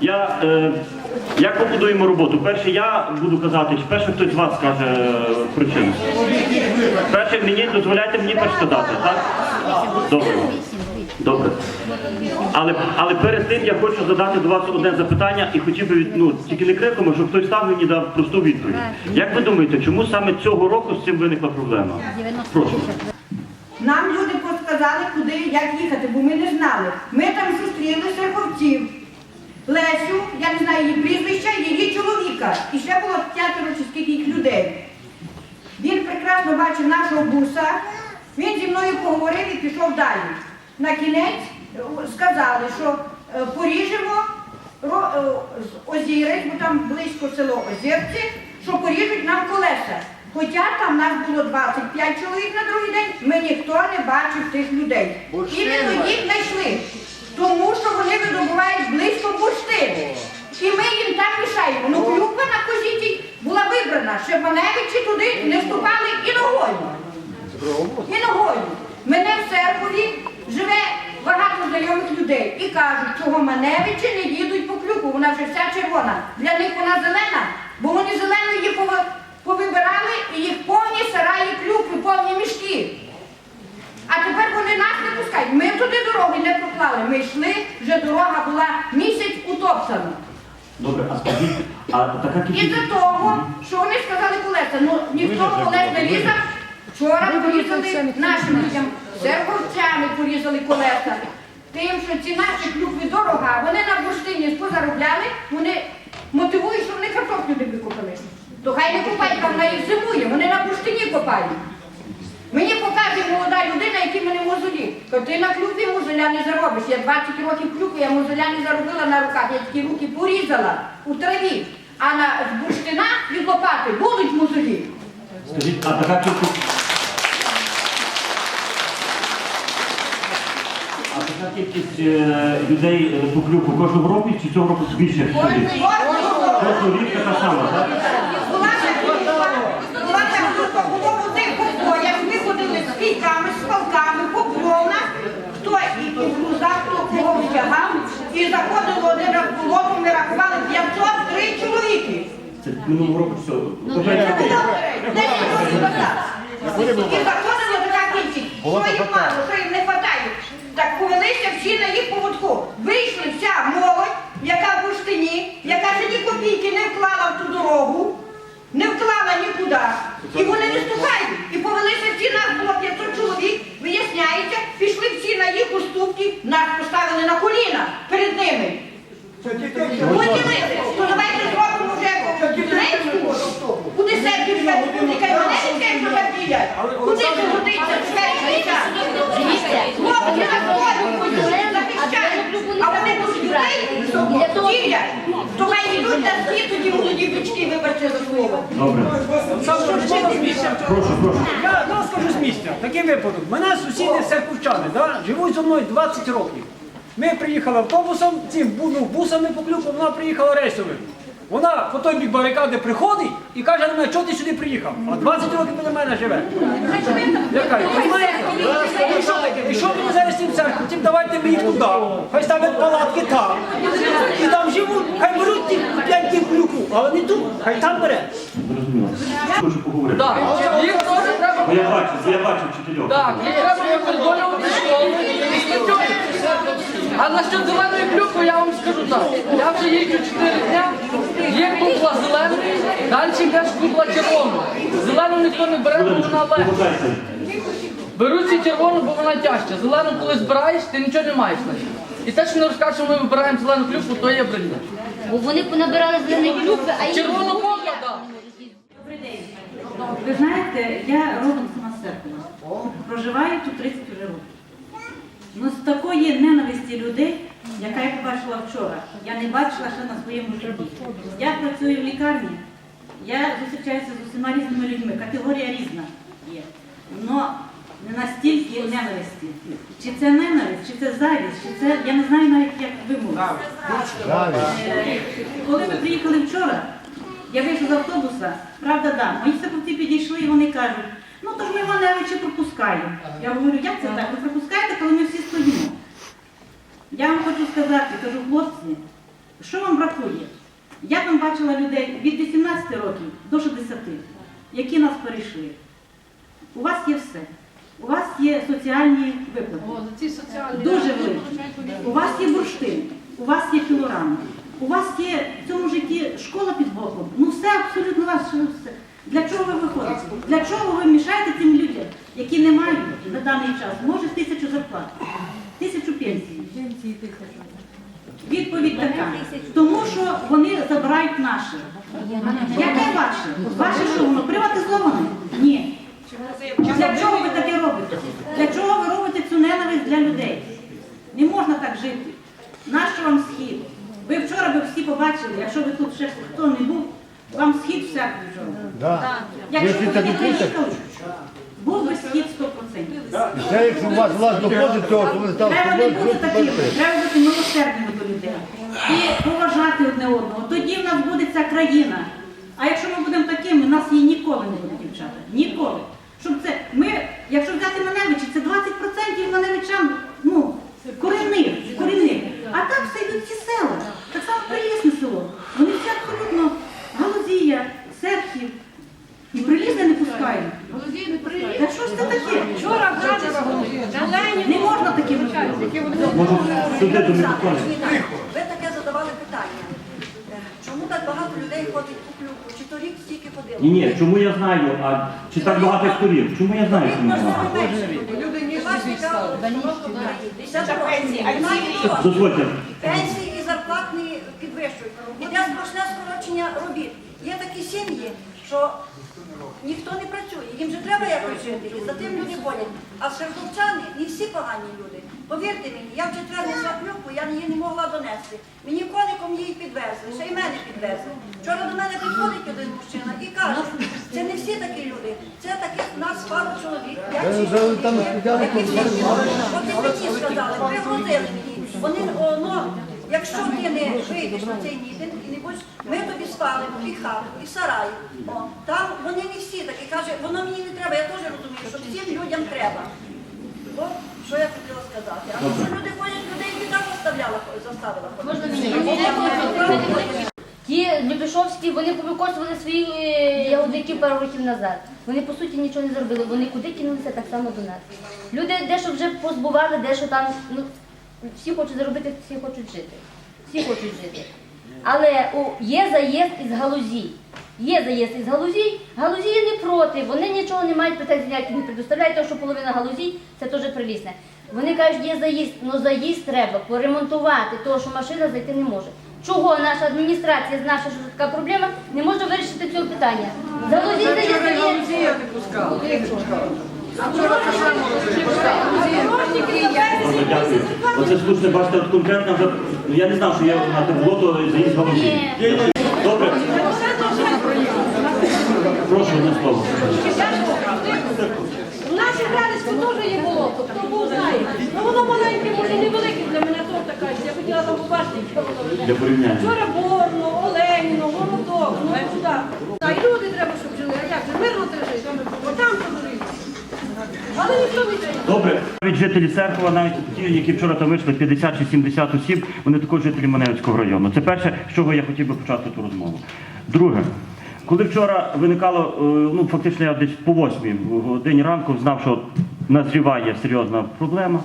Я, е, як побудуємо роботу? Перше я буду казати, чи перше хтось з вас скаже е, причину? Перше мені дозволяйте мені перш сказати, так? Добре. Добре. Але, але перед тим я хочу задати до вас одне запитання і хотів би, ну, тільки не криком, щоб хтось став мені дав просту відповідь. Як ви думаєте, чому саме цього року з цим виникла проблема? Прошу. Нам люди розказали, куди, як їхати, бо ми не знали. Ми там зустріли серховців. Лесю, я не знаю її прізвища, її чоловіка. І ще було п'ятеро чи скільки їх людей. Він прекрасно бачив нашого буса, він зі мною поговорив і пішов далі. На кінець е, сказали, що е, поріжемо е, озірець, бо там близько село Озірці, що поріжуть нам колеса. Хоча там нас було 25 чоловік на другий день, ми ніхто не бачив тих людей. І ми тоді знайшли, тому що вони видобувають близько бурштину. І ми їм там мішаємо. Ну, клюква на козіті була вибрана, щоб маневичі туди не вступали і ногою. І ногою. Мене в Серпові живе багато знайомих людей і кажуть, чого маневичі не їдуть по клюку, вона вже вся червона. Для них вона зелена, бо вони зелену її повибирали і їх повні сараї клюкви, повні мішки. А тепер вони нас не пускають. Ми туди дороги не проклали. Ми йшли, вже дорога була місяць утоптана. Добре, а скажіть, а така І кількість... за того, що вони сказали колеса, ну ніхто колес не різав. Вчора порізали нашим людям, серговцями порізали колеса. Тим, що ці наші клюкви дорога, вони на бурштині позаробляли, вони мотивують, що вони картоплю не викопали. То хай не копають, а вона їх зимує, вони на бурштині копають. Мені показує молода людина, які мене мозолі. Каже, ти на клюкві мозоля не заробиш. Я 20 років клюкві, я мозоля не заробила на руках, я тільки руки порізала у траві. А на з бурштина від лопати будуть мозолі. Скажіть, а така кількість... А така кількість е, людей е, по клюку кожного року чи цього року більше сюди? рік Кожного рік така сама, так? була та клюква, була та клюква, було в тих покоях, ми з кійками, з по бровнах, хто і підгрузав, хто кого втягав, і заходило один раз в болото, ми рахували 503 чоловіки. Це минулого року все. Років назад. І заходила така кількість, що їм мало, що їм не вистачає. Так повелися всі на їх поводку. Вийшли вся молодь, яка в бурштині, яка ще ні копійки не вклала в ту дорогу, не вклала нікуди. І вони виступають. І повелися всі, нас було 500 чоловік, виясняється, пішли всі на їх уступки, нас поставили на коліна перед ними. Поділили, то давайте зробимо вже Турецьку, куди сердю живе, куди мене не те, що. Куди це годиться шведська? Хлопці на ходять, захищають, а вони ділять. То хай йдуть на всі тоді молоді бички, вибачте за слово. Добре. Прошу, прошу. Я ну, скажу з місця, такий випадок. Мене сусіди серпівчани, да? живуть зі мною 20 років. Ми приїхали автобусом, цим ну, бусами по клюку, вона приїхала рейсовим. Вона по той бік барикади приходить і каже на мене, чого ти сюди приїхав? А 20 років біля мене живе. Я кажу, «Понимаєте? І що мені зараз цим церкву? Тим давайте мені туди. Хай ставлять палатки там. І там живуть, хай беруть ті 5 днів клюку, але не тут, хай там бере. Зрозуміло. Хочу поговорити. Так, їх теж треба. Бо я бачу, я бачу вчительок. Так, їх треба виконувати школу. А насчет зеленої клюкви я вам скажу так. Я вже їжджу 4 дня, є купла зеленої, далі йде купла червоної. Зелену ніхто не бере, бо вона легка. Повертайся. Беруть ці червону, бо вона тяжча. Зелену, коли збираєш, ти нічого не маєш. на значить. І те, що не розкажуть, що ми вибираємо зелену клюкву, то є брехня. Бо вони понабирали зелені клюкви, а їх Червону копла, так. Ви знаєте, я родом сама з Серпина. Проживаю тут 30 вже років. Ну, з такої ненависті людей, яка я побачила вчора, я не бачила ще на своєму житті. Я працюю в лікарні, я зустрічаюся з усіма різними людьми, категорія різна є. Но не настільки ненависті. Чи це ненависть, чи це завість, чи це, я не знаю навіть, як вимовити. Е, Коли ми приїхали вчора, я вийшла з автобуса, правда, да, мої сапоці підійшли і вони кажуть, ну то ж ми Іваневича пропускаємо. Я говорю, як це так? Ви пропускаєте, коли ми всі стоїмо. Я вам хочу сказати, кажу, хлопці, Що вам бракує? Я там бачила людей від 18 років до 60, які нас перейшли. У вас є все. У вас є соціальні виплати. О, ці соціальні Дуже великі. У вас є бурштин, у вас є пілорама, у вас є в цьому житті школа під боком. Ну все абсолютно ваше все. Для чого ви виходите? Для чого ви мішаєте цим людям, які не мають на даний час, може тисячу зарплат, тисячу пенсій? Відповідь така. Тому що вони забирають наше. Яке ваше? Ваше що воно приватизоване? Ні. Для чого ви таке робите? Для чого ви робите цю ненависть для людей? Не можна так жити. Нащо вам схід? Ви вчора би всі побачили, якщо ви тут ще хто не був, вам схід всякий вчора. Да. Якщо ви не приїхали, був би схід 100%. Це якщо у вас влас доходить то вони стали Треба не бути ви такими, треба бути милосердними до людей і поважати одне одного. Тоді в нас буде ця країна. А якщо ми будемо такими, у нас її ніколи не буде, дівчата. Ніколи. Щоб це ми, якщо взяти Маневичі, це 20% маневичан, ну, корінних, корінних. А так все йдуть ці села. Так само прилісне село. Вони всі абсолютно Галузія, Серхів. І прилізне не пускають. Та що ж це таке? Вчора не можна таке робити. Ви таке задавали питання. Е, Чому так багато людей ходить у клюку? Чи стільки ходило? Ні, ні, чому я знаю, а чи так багато акторів? Чому я знаю, чому багато? Дозвольте. Пенсії і зарплатні підвищують. Іде страшне скорочення робіт. Є такі сім'ї, що ніхто не працює, треба якось жити, і за тим люди ходять. А сердовчани не всі погані люди. Повірте мені, я в четвер несла клюку, я її не могла донести. Мені коником її підвезли, ще й мене підвезли. Вчора до мене підходить один мужчина і каже, це не всі такі люди, це таких нас пару чоловік. п'ять Е, чи шість які всі. От і мені сказали, пригрозили мені. Вони, о, ну, якщо ти не вийдеш на цей мітинг і не будеш, ми тобі спалимо і хату, і сарай. Там вони не всі такі, каже, воно мені не треба, я теж розумію, що всім людям треба. От, що я хотіла сказати. А то, що люди ходять, людей і так заставляла, заставила ходити. Можна мені? Ті Любішовські, вони повикористовували свої е, ягодники пару років назад. Вони по суті нічого не зробили. Вони куди кинулися так само до нас. Люди дещо вже позбували, дещо там. Ну всі хочуть заробити, всі хочуть жити. Всі хочуть жити. Але о, є заїзд із галузій. Є заїзд із галузій, галузії не проти, вони нічого не мають претензій ніяких не предоставляють, тому що половина галузій це теж прилісне. Вони кажуть, є заїзд, але заїзд треба поремонтувати, тому що машина зайти не може. Чого наша адміністрація, наша що така проблема, не може вирішити цього питання? Галузій заїзд є. Добре, дякую. Оце слушне, бачите, от конкретно вже, ну я не знав, що є на тепло, заїзд голові. Добре. Прошу одне слово. У теж є болото, хто був знає. Ну воно маленьке, може невелике для мене то така. Я хотіла там побачити, воно. Для порівняння. Вчора Борно, Оленіно, Городок, ну туди. А і люди треба, щоб жили. А як же? Мирно треба жити. Отам пожили. Але ніхто не жив. Добре, навіть жителі Серхова, навіть ті, які вчора там вийшли 50 чи 70 осіб, вони також жителі Маневицького району. Це перше, з чого я хотів би почати ту розмову. Друге, коли вчора виникало, е, ну фактично я десь по восьмій годині ранку знав, що назріває серйозна проблема,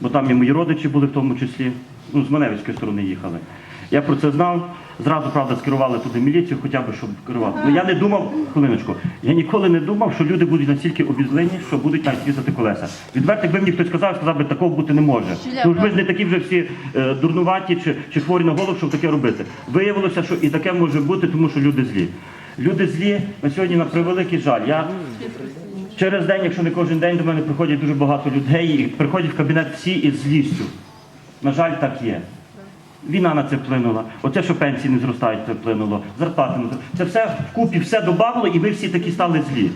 бо там і мої родичі були в тому числі, ну з Маневицької сторони їхали. Я про це знав. Зразу, правда, скерували туди міліцію, хоча б щоб керувати. Ну я не думав, хвилиночку, я ніколи не думав, що люди будуть настільки обізлені, що будуть навіть різати колеса. Відверто, якби мені хтось сказав, сказав би, такого бути не може. Ну ж ми ж не такі вже всі е, дурнуваті чи, чи хворі на голову, щоб таке робити. Виявилося, що і таке може бути, тому що люди злі. Люди злі на сьогодні на превеликий жаль. Я через день, якщо не кожен день, до мене приходять дуже багато людей і приходять в кабінет всі із злістю. На жаль, так є. Війна на це вплинула. Оце, що пенсії не зростають, це вплинуло. Зарплати не зростають. Це все вкупі, все добавило, і ви всі такі стали злі.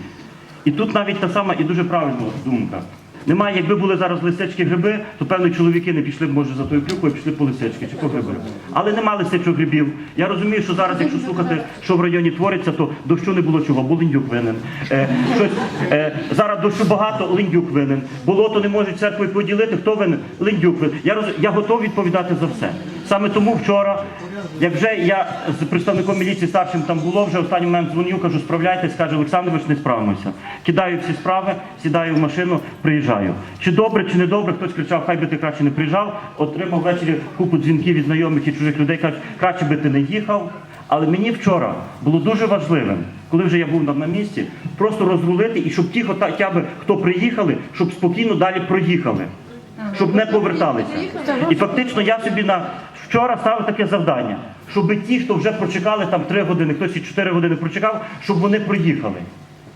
І тут навіть та сама і дуже правильна думка. Немає, якби були зараз лисички гриби, то певно чоловіки не пішли б, може, за тою клюкою, пішли по лисички чи по гриби. Але нема лисичок грибів. Я розумію, що зараз, якщо слухати, що в районі твориться, то дощу не було чого, бо линдюк винен. Е, щось, е, зараз дощу багато, линдюк винен. Болото не можуть церкви поділити, хто винен? Линдюк винен. Я, роз... я готовий відповідати за все. Саме тому вчора, як вже я з представником міліції старшим там було, вже останній момент дзвоню, кажу, справляйтесь, каже Олександрович, не справимося. Кидаю всі справи, сідаю в машину, приїжджаю. Чи добре, чи не добре, хтось кричав, хай би ти краще не приїжджав. Отримав ввечері купу дзвінків від знайомих і чужих людей, кажуть, краще би ти не їхав. Але мені вчора було дуже важливим, коли вже я був на, на місці, просто розрулити і щоб ті, хоча б хто приїхали, щоб спокійно далі проїхали, щоб не поверталися. І фактично я собі на вчора ставив таке завдання, щоб ті, хто вже прочекали там 3 години, хтось і 4 години прочекав, щоб вони проїхали.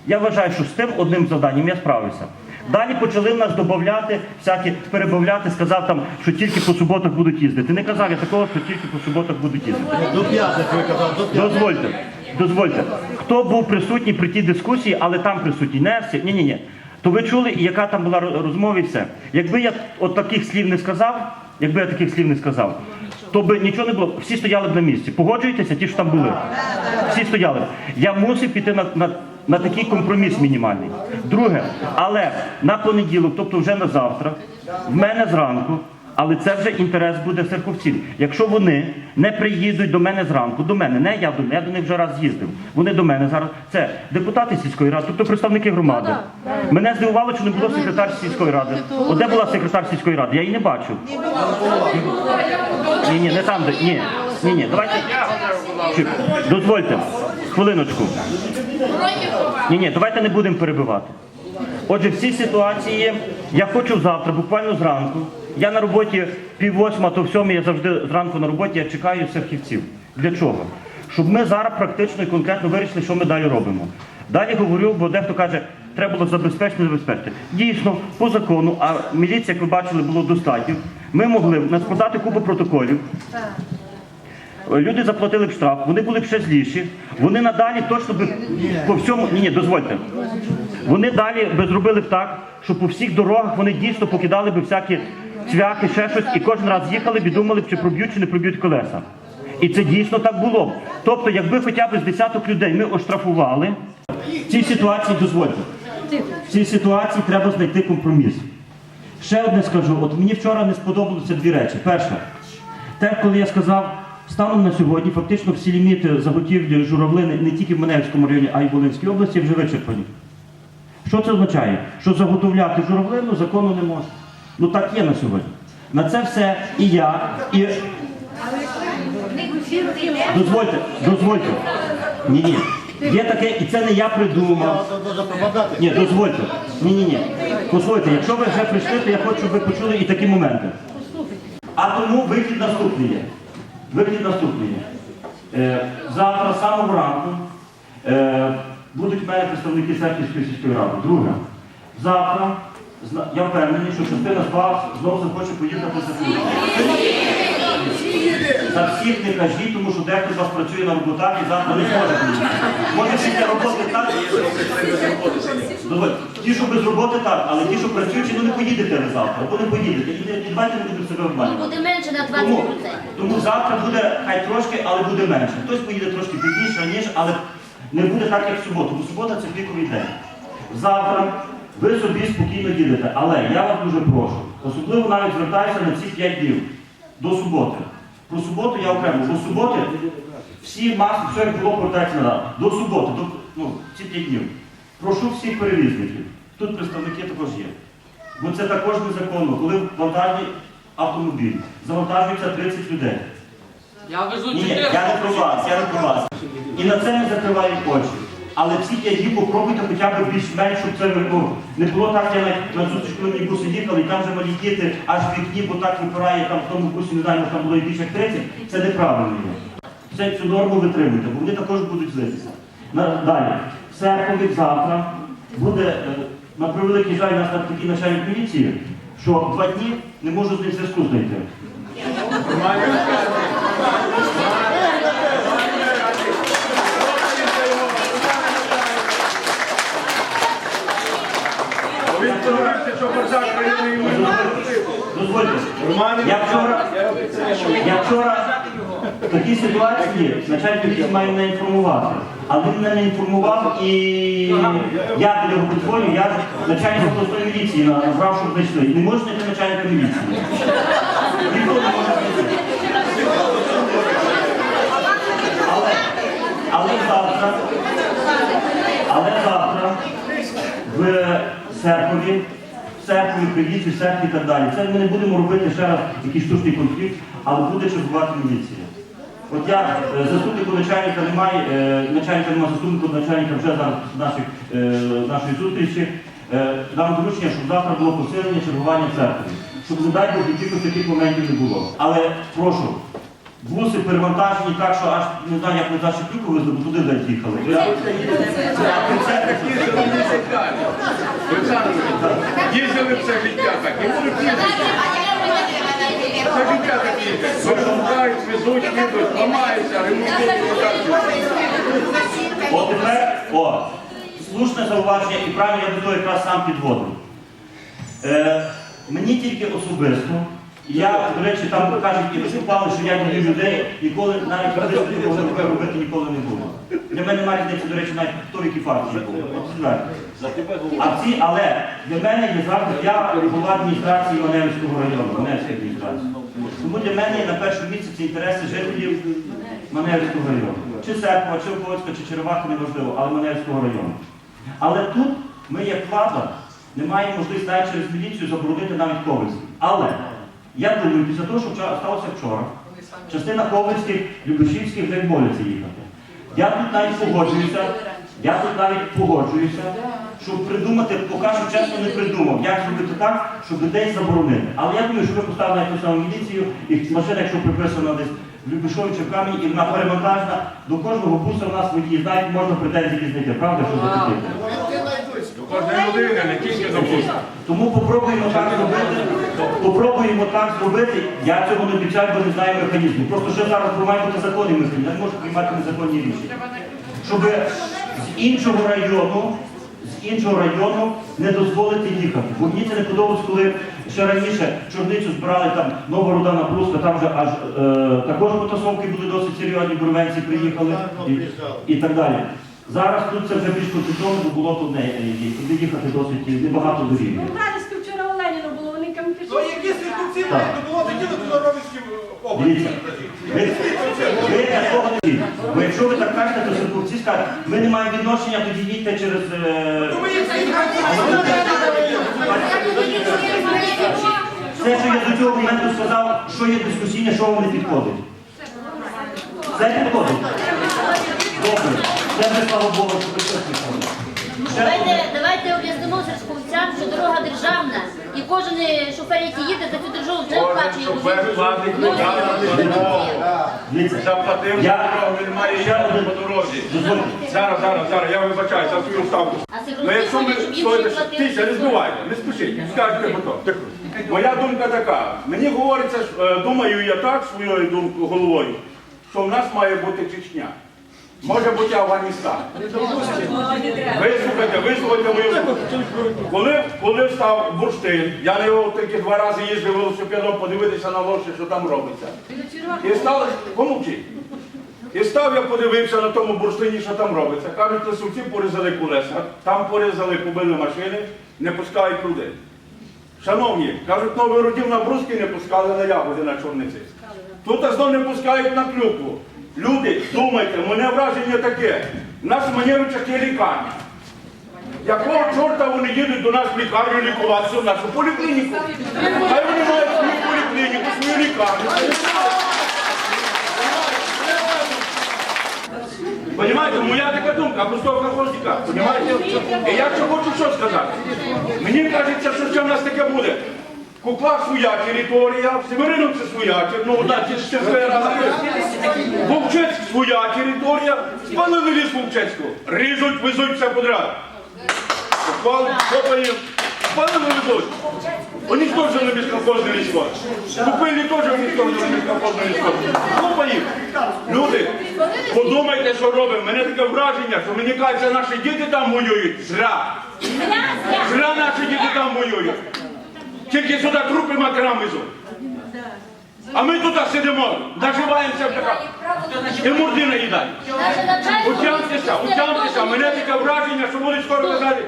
Я вважаю, що з тим одним завданням я справився. Далі почали в нас додати, всякі перебавляти, сказав там, що тільки по суботах будуть їздити. Не казав я такого, що тільки по суботах будуть їздити. До п'ятниці ви казали, до п'ятниці. Дозвольте, дозвольте. Хто був присутній при тій дискусії, але там присутній, не всі, ні, ні, ні. То ви чули, яка там була розмова і все. Якби я от таких слів не сказав, якби я таких слів не сказав, то би нічого не було. Всі стояли б на місці. Погоджуєтеся, ті, що там були. Всі стояли. Я мусив піти на, на, на такий компроміс мінімальний. Друге, але на понеділок, тобто вже на завтра, в мене зранку. Але це вже інтерес буде серховців. Якщо вони не приїдуть до мене зранку, до мене, не я до них, я до них вже раз їздив. Вони до мене зараз. Це депутати сільської ради, тобто представники громади. Мене здивувало, що не було секретар сільської ради. От де була секретар сільської ради? Я її не бачив. Ні, ні, не там, де. Ні, ні, ні, давайте. Дозвольте, хвилиночку. Ні, ні, давайте не будемо перебивати. Отже, всі ситуації я хочу завтра, буквально зранку. Я на роботі пів восьма, то в сьомій я завжди зранку на роботі, я чекаю серхівців. Для чого? Щоб ми зараз практично і конкретно вирішили, що ми далі робимо. Далі говорю, бо дехто каже, треба було забезпечити, забезпечити. Дійсно, по закону, а міліція, як ви бачили, було достатньо. Ми могли наскладати купу протоколів. Люди заплатили б штраф, вони були б ще зліші. Вони надалі точно би по всьому. Ні, ні, дозвольте. Вони далі би зробили б так, що по всіх дорогах вони дійсно покидали б всякі цвяхи, ще щось, і кожен раз їхали б і думали б, чи проб'ють, чи не проб'ють колеса. І це дійсно так було б. Тобто, якби хоча б з десяток людей ми оштрафували, в цій ситуації дозвольте. В цій ситуації треба знайти компроміс. Ще одне скажу, от мені вчора не сподобалося дві речі. Перше, те, коли я сказав, станом на сьогодні фактично всі ліміти заготівлі журавлини не тільки в Маневському районі, а й в Волинській області вже вичерпані. Що це означає? Що заготовляти журавлину закону не можна. Ну так є на сьогодні. На це все і я, і. Дозвольте, дозвольте. Ні, ні. Є таке, і це не я придумав. Ні, дозвольте. Ні, ні, ні. Послухайте, якщо ви вже прийшли, то я хочу, щоб ви почули і такі моменти. А тому вихід наступний є. Вихід наступний є. Е, завтра самого ранку е, будуть в мене представники Серківської сільської ради. Друге, завтра я впевнений, що частина з вас знову захоче поїхати за Київ. За всіх не кажіть, тому що дехто з вас працює на роботах і завтра не зможе поїхати. Може після роботи так. Ті, що без роботи так, але ті, що працюють, ну не поїдете ви завтра, або не поїдете. І, не- давайте не будемо себе обманювати. буде менше на 20%. Тому, тому завтра буде хай трошки, але буде менше. Хтось поїде трошки пізніше, раніше, але не буде так, як в суботу, бо субота це піковий день. Завтра ви собі спокійно їдете, але я вас дуже прошу, особливо навіть звертаюся на ці 5 днів до суботи. Про суботу я окремо, бо суботи всі маски, все як було повертається назад. До суботи, до, ну, ці 5 днів. Прошу всіх перевізників. Тут представники також є. Бо це також незаконно, коли вантажний автомобіль завантажується 30 людей. Я везу Ні, ні, 4. я не про вас, я не про вас. І на це не закриваємо очі. Але ці п'ять днів попробуйте хоча б більш-менш, щоб це ну, не було так, я на, на зустріч, коли мені буси їхали, і там вже малі діти аж в вікні, бо так випирає там в тому бусі, не знаю, там було і більше як 30, це неправильно є. Це цю норму витримуйте, бо вони також будуть злитися. На, далі. В Серпові завтра буде, е, на превеликий жаль, нас там такий начальник міліції, що два дні не можу з ним зв'язку знайти. Я вчора, я вчора в такій ситуації начальник має мене інформувати. Але він мене не інформував і я до нього подзвоню, я начальник обласної міліції набрав, щоб знайшли. Не можна знайти начальника міліції. Ніхто не може знайти. Але завтра, але завтра в Серпові, в Серпові, Привіті, в Серпі і так далі. Це ми не будемо робити ще раз якийсь штучний конфлікт, але буде чергувати міліція. От я е, заступнику начальника немає, е, начальника немає заступнику начальника вже зараз наших, е, нашої зустрічі. Дам доручення, щоб завтра було посилення чергування в церкві. Щоб не дай Бог якихось таких моментів не було. Але прошу, буси перевантажені так, що аж не знаю, як ми везли, бо туди десь їхали. Їздили все життя так, і будуть їздити. Все життя такі. Вишукають, везуть, їдуть, ламаються, ремонтують. От тепер, о, слушне зауваження, і правильно я того якраз сам підводив. Е, мені тільки особисто, я, до речі, там кажуть і виступали, що я дію людей, ніколи навіть близько такого таке робити ніколи не було. Для мене немає різниці, до речі, навіть хто в якій фракції був. А ці, але для мене є завжди, я голова адміністрації Маневського району, Маневської адміністрації. Тому для мене є на першому місці це інтереси жителів Маневського району. Чи Серпова, чи Оковська, чи Черевака, неважливо, але Маневського району. Але тут ми, як влада, не маємо можливості навіть через міліцію заборонити навіть Ковальський. Але я думаю, після того, що вчора- сталося вчора, частина Ковальських, Любешівських вже боляться їхати. Я тут навіть погоджуюся, я тут навіть погоджуюся, щоб придумати, поки що чесно не придумав, як зробити так, щоб людей заборонити. Але я думаю, що ви поставили якусь саму міліцію, і машина, якщо приписана десь в Любішові чи в камені, і вона перевантажена, до кожного буса у нас водії знають, можна претензії знайти, правда, що закупити? Тому попробуємо так зробити. Попробуємо так зробити. Я цього не обіцяю, бо не знаю механізму. Просто ще зараз приймають бути законні механізми. Я не можу приймати незаконні рішення. Щоб з іншого району, з іншого району не дозволити їхати. Бо мені це не подобалось, коли ще раніше чорницю збирали там нова рудана Пруска, там вже аж е, також потасовки були досить серйозні, бурвенці приїхали і, і так далі. Зараз тут це вже більш концентровано, бо було тут не туди їхати досить небагато доріг. Ну, Братське вчора у Леніна було, вони там пішли. То було, до Ровенській Дивіться, ви, ви такого не вірите. Бо якщо ви так кажете, то Сирковці скажуть, ми не маємо відношення, тоді їдьте через... е, ми їх всіх Все, що я до цього моменту сказав, що є дискусійне, що вам не підходить. Все підходить? Добре. Це вже слава Богу, що ви щось підходить. Давайте, давайте об'яснимо сільськовцям, що дорога державна, і кожен е, шофер, який їде, за цю державу вже Кожен шофер платить Ну, податок на дорогу. Заплатив за дорогу, він має їхати по дорозі. Зараз, зараз, зараз, я вибачаю за свою ставку. А Ну якщо ми хочуть, щоб їм стоїте, всі платили. тише, не збивайте, не спішіть, скажете потім. Тихо. Моя думка така. Мені говориться, що, е, думаю я так своєю думкою головою, що в нас має бути Чечня. Може бути Афганістан. Вислухайте, вислухайте мою. Коли, коли став бурштин, я на його тільки два рази їздив велосипедом подивитися на лоші, що там робиться. І став, помовчи. І став я подивився на тому бурштині, що там робиться. Кажуть, лисовці порізали колеса, там порізали, побили машини, не пускають людей. Шановні, кажуть, новий родів на бруски не пускали на ягоди на чорниці. Тут знов не пускають на клюку. Люди, думайте, мене враження таке. В Манєвичах є лікарня. Якого чорта вони їдуть до нас в лікарню лікуватися в нашу поліклініку? Хай вони мають свою поліклініку, свою лікарню. Понимаєте, моя така думка, простого колхозника. Понимаєте? І я ще хочу що сказати. Мені кажеться, що ще в нас таке буде. Кукла своя територія, Северинок це своя ну одна сільська рада. Вовчець своя територія, спалили ліс Вовчецького. Ріжуть, везуть все подряд. Попали, копаємо, спалили везуть. Вони теж не безкомпозне лісько. Купили теж ніхто не безкомпозне лісько. Копаємо. Люди, подумайте, що робимо. Мене таке враження, що мені кажуть, наші діти там воюють. Зра. Зра наші діти там воюють. Тільки сюди трупи макрам везуть. А ми тут сидимо, наживаємося в така. І. Наше начальство Утямтеся, утямтеся. Мене таке враження, що вони скоро казали,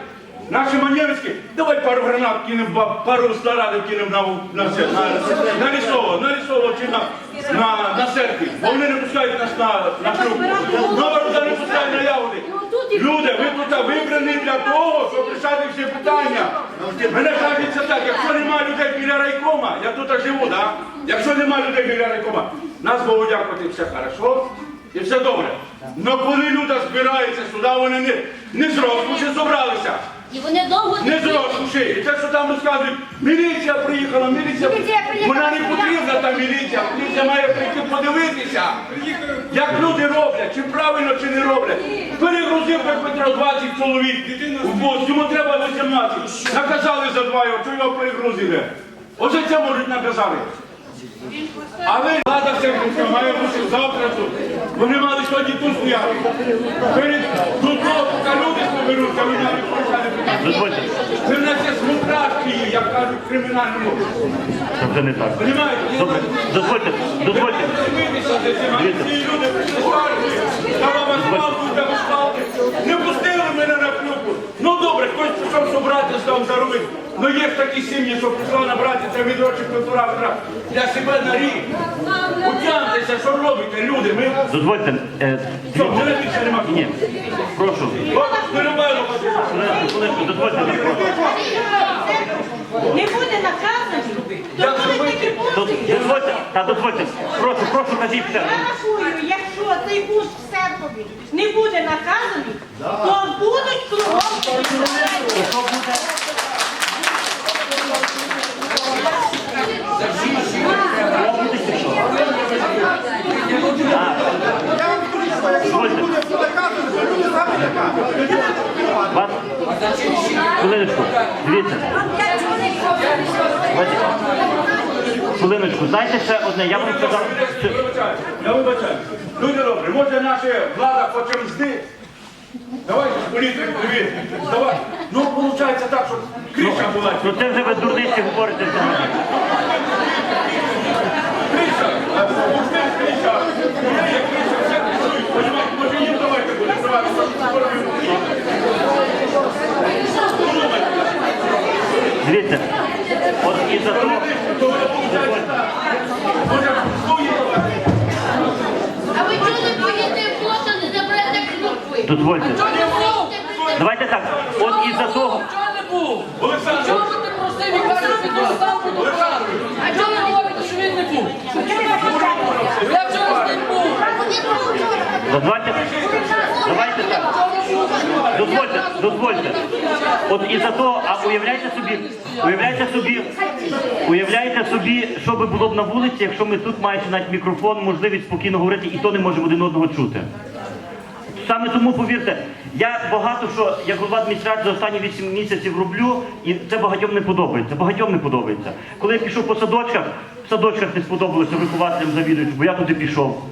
Наші манєвські, давай пару гранат кинемо, пару снарядів кинемо на, це, на, на лісово, на лісово чи на, на, на церкві. Бо вони не пускають нас на, на шлюб. Новорода не пускають на ягоди. Люди, ви тут вибрані для того, щоб рішати всі питання. Мене кажеться так, якщо немає людей біля райкома, я тут живу, да? якщо немає людей біля райкома, нас Богу дякувати, все хорошо і все добре. Но коли люди збираються сюди, вони не, не з розкоші зібралися. І вони довго Не з розкоші. І те, що там розказують, міліція приїхала, міліція, Міліція приїхала, вона не потрібна та міліція. Міліція має прийти подивитися, як люди роблять, чи правильно, чи не роблять. Перегрузив Петро 20 чоловік в бус, йому треба 18. Наказали за два його, що його перегрузили. Оце це можуть наказати. Але влада Сергійська має бути завтра тут. Вони мали сьогодні тут стояти. Перед тут, поки люди навіть почали питати. Дозвольте, Ви нас є смутрашки, як кажуть кримінальному. це вже не так. Понімаєте? Добре, дозвольте, дозвольте. Дивіться ці люди прийшли з армії, дала палку, дала палки. Не пустили мене на клюку. Ну добре, хтось пішов собрати, став заробити. Ну є ж такі сім'ї, що пішла набрати це півтора ведра для себе на рік. Утягньтеся, що робите, люди? Ми Дозвольте. Е, що, вже не більше нема. ні, прошу. От, вирубаємо. Хвилинку, хвилинку, дозвольте, не прошу. Не буде наказаний, то будуть зробити? такі. Дозвольте, та дозвольте. Прошу, прошу, кажіть все. Я рахую, якщо цей бус в Серпові не буде наказаний, то будуть кругом такі проблеми. Що буде? Дозвольте. Вас... Хвилиночку, дивіться. Хвилиночку, знаєте ще одне, я вам сказав. Я вибачаю. Люди добрі, може наша влада хоче мзди? Давайте, політик, привіт. Давай. Ну, виходить так, щоб криша була. Ну це вже ви дурниці говорите сьогодні. Криша, а мзди криша. Є криша, все кришують. Може їм давайте буде. Давайте, скоро ми Дивіться, от із-за того... То виходить так. Може, мзду їм давати. А ви чого не поїдете в плотно, не заберете клюкви? Дозвольте. Чого не був? Давайте так, от із-за того... Чого не був? Олександр, Чого ви так простив і кажете, що він сам фотограф? А чого ви говорите, що він не був? Я вчора з ним був. Дозвольте, давайте так. Дозвольте, дозвольте. От із-за того, а уявляйте собі, уявляйте собі, уявляйте собі, що би було б на вулиці, якщо ми тут, маючи навіть мікрофон, можливість спокійно говорити, і то не можемо один одного чути. Саме тому повірте, я багато що як голова адміністрації за останні 8 місяців роблю, і це багатьом не подобається. Багатьом не подобається. Коли я пішов по садочках, в садочках не сподобалося вихователям завідуючим, бо я туди пішов.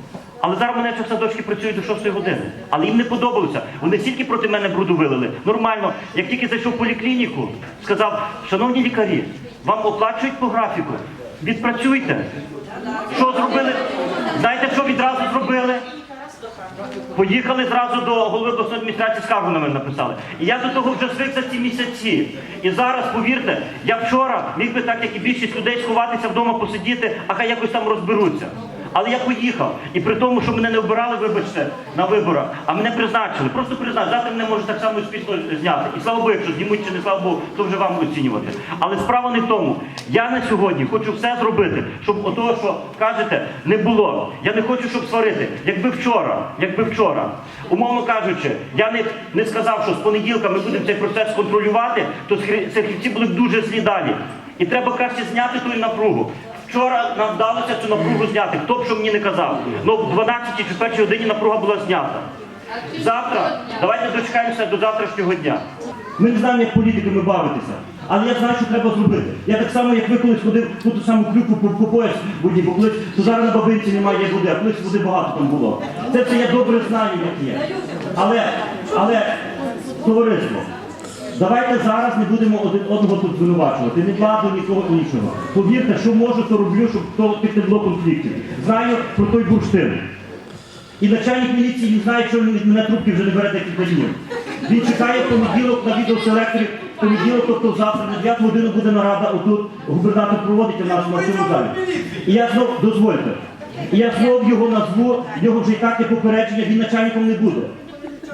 Але зараз мене в садочки працюють до 6 години. Але їм не подобалося. Вони стільки проти мене бруду вилили. Нормально, як тільки зайшов в поліклініку, сказав, шановні лікарі, вам оплачують по графіку. Відпрацюйте. Що зробили? Знаєте, що відразу зробили? Поїхали зразу до голови обласної адміністрації скаргу на мене написали. І я до того вже звикся ці місяці. І зараз, повірте, я вчора міг би так, як і більшість людей, сховатися вдома, посидіти, а хай якось там розберуться. Але я поїхав. І при тому, що мене не обирали, вибачте, на виборах, а мене призначили. Просто призначили. Завтра мене можуть так само успішно зняти. І слава Богу, якщо знімуть чи не слава Богу, то вже вам оцінювати. Але справа не в тому. Я на сьогодні хочу все зробити, щоб отого, що кажете, не було. Я не хочу, щоб сварити. Якби вчора, якби вчора, умовно кажучи, я не, не сказав, що з понеділка ми будемо цей процес контролювати, то серхівці були б дуже злі далі. І треба краще зняти ту напругу. Вчора нам вдалося цю напругу зняти. Хто б що мені не казав. Ну в 12 чи 1 годині напруга була знята. Завтра, давайте дочекаємося до завтрашнього дня. Ми не знаємо, як політиками бавитися. Але я знаю, що треба зробити. Я так само, як ви колись ходив в ту саму клюку по, по пояс воді, бо колись то зараз на бабинці немає води, а колись води багато там було. Це все я добре знаю, як є. Але, але, товариство, давайте зараз не будемо один одного тут звинувачувати. Не владу, нікого іншого. Повірте, що можу, то роблю, щоб то було конфліктів. Знаю про той бурштин. І начальник міліції не знає, що він мене трубки вже не бере декілька днів. Він чекає в понеділок на відеоселекторі понеділок, тобто завтра на 9 годину буде нарада, отут губернатор проводить у нас на цьому залі. І я знов, дозвольте, і я знов його назву, в нього вже і так є попередження, він начальником не буде.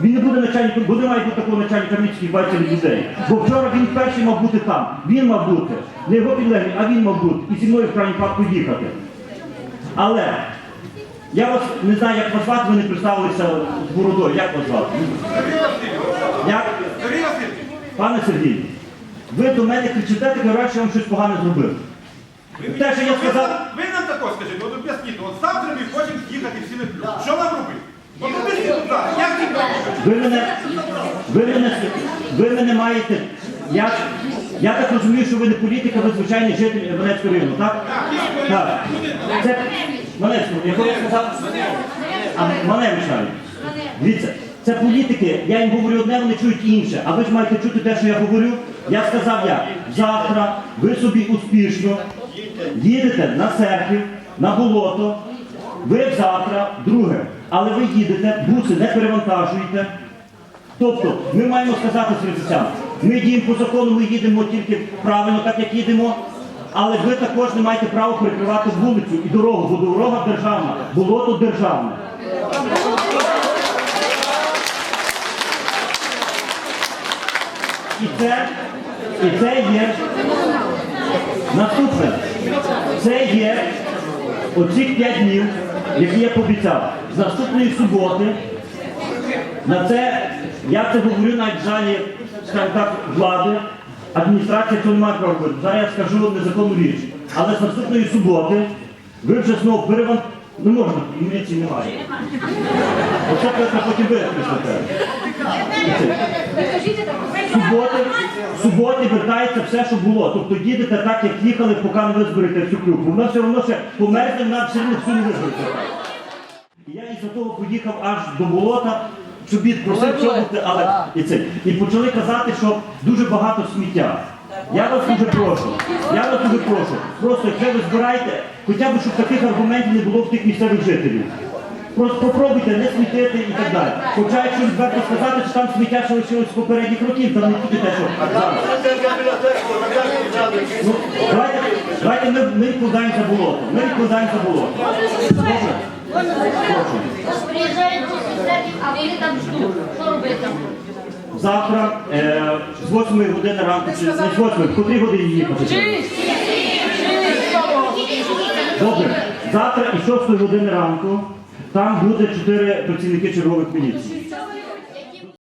Він не буде начальником, бо не має бути такого начальника міських бачив людей. Бо вчора він перший мав бути там. Він мав бути. Не його підлеглий, а він мав бути. І зі мною в крайній випадку їхати. Але я вас не знаю, як вас звати, ви не представилися з бородою. Як вас звати? Як? Пане Сергій, ви до мене кричите, таке враження, що я вам щось погане зробив. Те, що я сказав, Ви нам тако скажіть, от об'ясніть, от завтра ми хочемо їхати всі на плюс. Що нам робити? Ви мене, ви мене, ви мене маєте. Я, я так розумію, що ви не політика, ви звичайний житель Маневського району, так? Так. Це Маневського, якого я сказав? А Маневич навіть. Дивіться, це політики, я їм говорю одне, вони чують інше. А ви ж маєте чути те, що я говорю. Я сказав як, завтра ви собі успішно їдете на серфів, на болото, ви завтра, друге, але ви їдете, буси не перевантажуєте. Тобто, ми маємо сказати сервісам, ми діємо по закону, ми їдемо тільки правильно, так як їдемо, але ви також не маєте права перекривати вулицю і дорогу, бо дорога державна, болото державне. І це, і це є наступне. Це є оцих п'ять днів, які я пообіцяв. З наступної суботи на це я це говорю залі, скажімо так, влади. Адміністрація цього не має права робити. Зараз я скажу незаконну річ. Але з наступної суботи ви вже знову переван... Не можна, міліції немає. Оце треба потім витрясти. Суботи, суботи вертається все, що було. Тобто їдете так, як їхали, поки не визберете всю клюку. Воно все одно ще померзне, вона все одно всю не визберете. І Я із-за того поїхав аж до болота, щоб просив чому, але і це. І почали казати, що дуже багато сміття. Я вас дуже прошу, я вас дуже прошу. Просто якщо ви збираєте, хоча б щоб таких аргументів не було в тих місцевих жителів. Просто попробуйте не смітити і так далі. Хоча якщо відверто сказати, що там сміття ще лишилось з попередніх років, там не тільки те, що зараз. Ну, давайте, давайте ми, ми відкладаємо за болото. Ми відкладаємо за болото. Приїжджають а вони там ждуть. Що робити? Завтра е, з 8 години ранку, чи не з 8, в котрій годині їхати? Добре. Завтра і 6 години ранку там буде чотири працівники чергових міліції.